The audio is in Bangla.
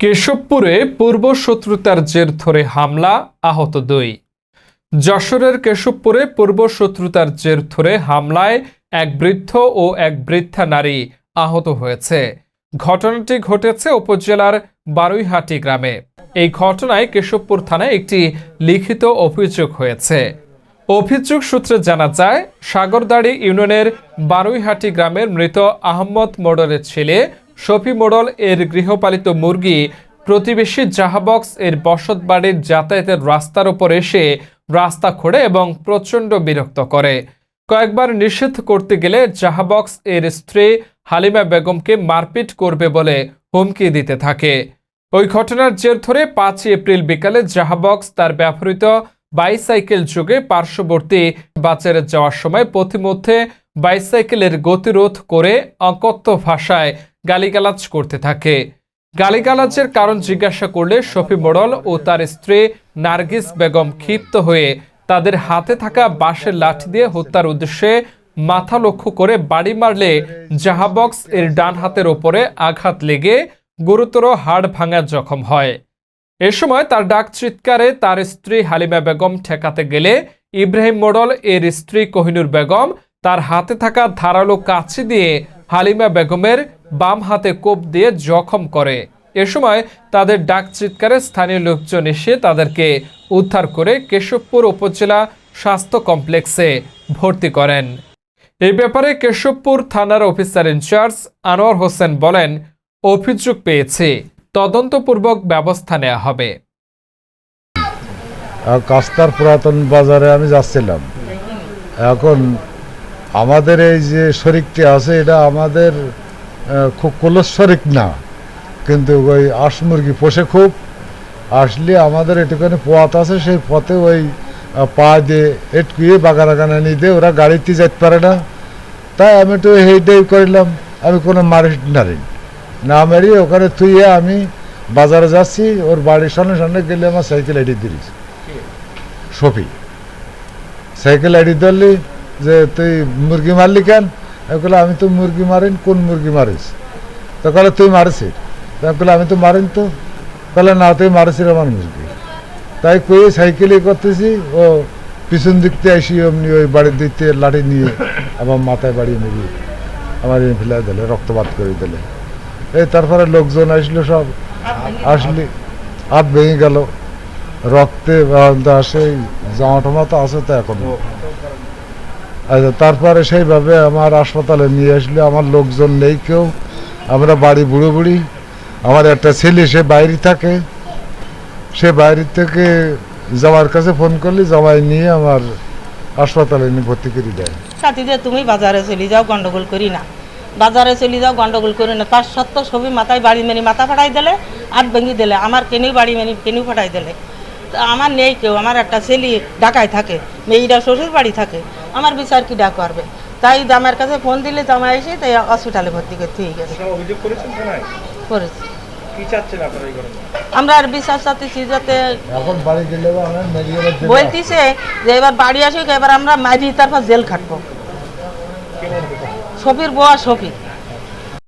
কেশবপুরে পূর্ব শত্রুতার জের ধরে হামলা, আহত দুই। যশোরের কেশবপুরে পূর্ব শত্রুতার জের ধরে হামলায় এক বৃদ্ধ ও এক বৃদ্ধা নারী আহত হয়েছে। ঘটনাটি ঘটেছে উপজেলার বারুইহাটি গ্রামে। এই ঘটনায় কেশবপুর থানায় একটি লিখিত অভিযোগ হয়েছে। অভিযোগ সূত্রে জানা যায়, সাগরদাড়ি ইউনিয়নের বারুইহাটি গ্রামের মৃত আহম্মদ মোড়লের ছেলে শফি মোড়ল এর গৃহপালিত মুরগি প্রতিবেশী জাহাবক্স এর বসত বাড়ির যাতায়াতের রাস্তার উপর এসে রাস্তা খোড়ে এবং প্রচণ্ড বিরক্ত করে। কয়েকবার নিষেধ করতে গেলে জাহাবক্স এর স্ত্রী হালিমা বেগমকে মারপিট করবে বলে হুমকি দিতে থাকে। ওই ঘটনার জের ধরে পাঁচই এপ্রিল বিকালে জাহাবক্স তার ব্যবহৃত বাইসাইকেল যুগে পার্শ্ববর্তী বাজারে যাওয়ার সময় পথিমধ্যে বাইসাইকেলের গতিরোধ করে অকথ্য ভাষায় গালিগালাজ করতে থাকে। গালিগালাজের কারণ জিজ্ঞাসা করলে শফি মোড়ল ও তার স্ত্রী নার্গিস বেগম ক্ষিপ্ত হয়ে তাদের হাতে থাকা বাঁশের লাঠি দিয়ে হত্যার উদ্দেশ্যে মাথা লক্ষ্য করে বাড়ি মারলে জাহাবক্স এর ডান হাতের ওপরে আঘাত লেগে গুরুতর হাড় ভাঙা জখম হয়। এ সময় তার ডাক চিৎকারে তার স্ত্রী হালিমা বেগম ঠেকাতে গেলে ইব্রাহিম মোড়ল এর স্ত্রী কোহিনুর বেগম তার হাতে থাকা ধারালো কাছি দিয়ে হালিমা বেগমের বাম হাতে কোপ দিয়ে জখম করে। এ সময় তাদের ডাক চিৎকারে স্থানীয় লোকজন এসে তাদেরকে উদ্ধার করে কেশবপুর উপজেলা স্বাস্থ্য কমপ্লেক্সে ভর্তি করেন। এই ব্যাপারে কেশবপুর থানার অফিসার ইনচার্জ আনোয়ার হোসেন বলেন, অভিযোগ পেয়েছে, তদন্তপূর্বক ব্যবস্থা নেওয়া হবে। কাস্তার পুরাতন বাজারে আমি যাচ্ছিলাম। এখন আমাদের এই যে শরিকটি আছে, এটা আমাদের খুব ক্লোজ শরিক না। কিন্তু ওই আঁশ মুরগি পোষে খুব। আসলে আমাদের এটুখানি পথ আছে সেই পথে ওই পা দিয়ে এটকুয়ে বাগানাগানা নিয়ে দিয়ে ওরা গাড়িতে যেতে পারে না। তাই আমি একটু হেইটাই করলাম। আমি কোনো মারি নারি। না মারি ওখানে থুয়ে আমি বাজারে যাচ্ছি। ওর বাড়ির সামনে সামনে গেলে আমার সাইকেল এটি দিয়েছি সফি সাইকেল আইডি ধরলি যে তুই মুরগি মারলি কেন? আমি আমি তো মুরগি মারিন কোন মুরগি মারিস? তো কলে তুই মারিস আমি বললাম, আমি তো মারিন তো। তাহলে না তুই মারিস আমার মুরগি। তাই কয়ে সাইকেলে করতেছি ও পিছন দিক থেকে আসি অমনি ওই বাড়ির দিক থেকে লাঠি নিয়ে আমার মাথায় বাড়িয়ে মেরি আমার ফেলে দিলে রক্তপাত করে দিলে। এই তারপরে লোকজন আসলো সব আসলি হাত ভেঙে গেল। রক্তে আহ, সেই জামা টামা তো আছে তো এখন। তারপরে সেইভাবে আমার হাসপাতালে নিয়ে আসলে আমার লোকজন নেই কেউ। আমরা বাড়ি বুড়ো বুড়ি। আমার একটা ছেলে, সে বাইরে থাকে। সে বাইরে থেকে জামার কাছে ফোন করলে জামাই নিয়ে আমার হাসপাতালে নিয়ে ভর্তি করে দেয়। সাথী যে তুমি বাজারে চলে যাও, গন্ডগোল করি না। বাজারে চলে যাও, গন্ডগোল করি না। তার সত্ত্বেও সবই মাথায় বাড়ি মেনি মাথা ফাটাই দিলে আর ভেঙে দিলে। আমার কেনেও বাড়ি মেনি কেনেও ফাটাই দিলে। আমার নেই কেউ আমার একটা ছেলে ঢাকায় থাকে মেয়েরা শ্বশুর বাড়ি থাকে আমার বিচার কি ডাক করবে তাই আমার কাছে ফোন দিলে জামা এসে তাই হসপিটালে ভর্তি করতে হয়ে গেছে। অভিযোগ করেছেন থানায়? করেছি। আমরা আর বিশ্বাস চাচ্ছি যাতে এখন বাড়ি গেলে আমার মেডিকেলের জন্য- বলতিছে যে এবার বাড়ি আসুক এবার আমরা মারি তারপর জেল খাটবো। সফির বউ আর সফি